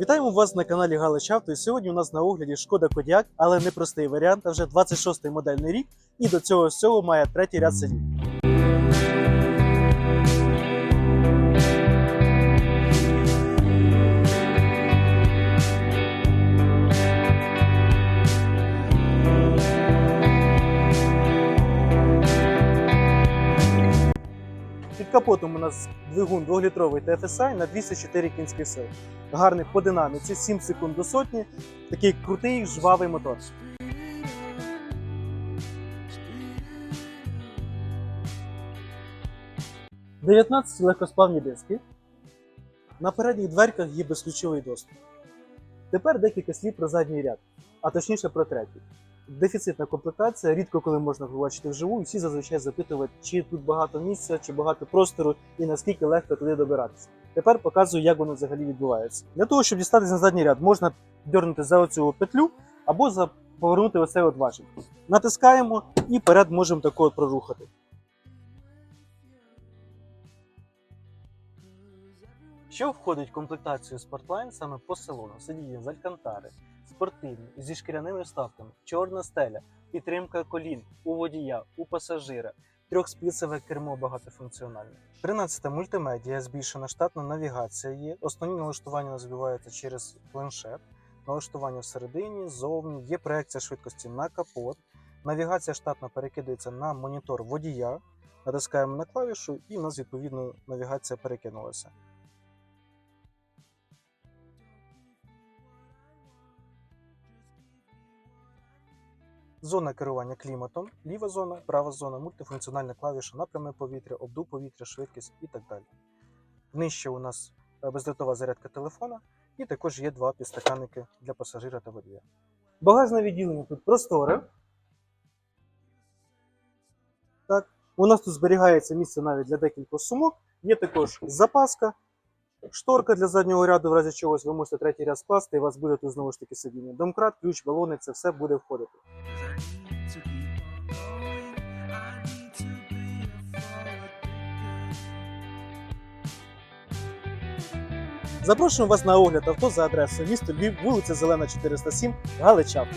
Вітаємо вас на каналі Галич Авто. І сьогодні у нас на огляді Шкода Кодіак, але не простий варіант, а вже 26-й модельний рік, і до цього всього має третій ряд сидінь. Під капотом у нас двигун 2-літровий TFSI на 204 кінських сил. Гарний по динаміці, 7 секунд до сотні. Такий крутий, жвавий мотор. – 19 легкосплавні диски. На передніх дверках є безключовий доступ. Тепер декілька слів про задній ряд, а точніше про третій. Дефіцитна комплектація, рідко коли можна побачити вживу, і всі зазвичай запитувати, чи тут багато місця, чи багато простору і наскільки легко туди добиратися. Тепер показую, як воно взагалі відбувається. Для того, щоб дістатися на задній ряд, можна дернути за оцю петлю або повернути оцей от важіль. Натискаємо і вперед можемо такого прорухати. Що входить в комплектацію Sportline саме по салону? Сидіння з алькантари, спортивні, зі шкіряними вставками, чорна стеля, підтримка колін у водія, у пасажира, трьохспицеве кермо багатофункціональне. 13 мультимедіа, збільшена штатна навігація є. Основні налаштування у через планшет, налаштування всередині, зовні, є проекція швидкості на капот. Навігація штатна перекидується на монітор водія. Натискаємо на клавішу, і в нас відповідно навігація перекинулася. Зона керування кліматом, ліва зона, права зона, мультифункціональна клавіша, напряме повітря, обдув повітря, швидкість і так далі. Нижче у нас е, бездротова зарядка телефона, і також є два підстаканники для пасажира та водія. Багажне відділення тут просторе. Так. У нас тут зберігається місце навіть для декількох сумок. Є також запаска, шторка для заднього ряду, в разі чогось ви можете третій ряд скласти, і у вас буде тут знову ж таки сидіння. Домкрат, ключ, балони, це все буде входити. Запрошуємо вас на огляд авто за адресою місто Львів, вулиця Зелена, 407, Галичавка.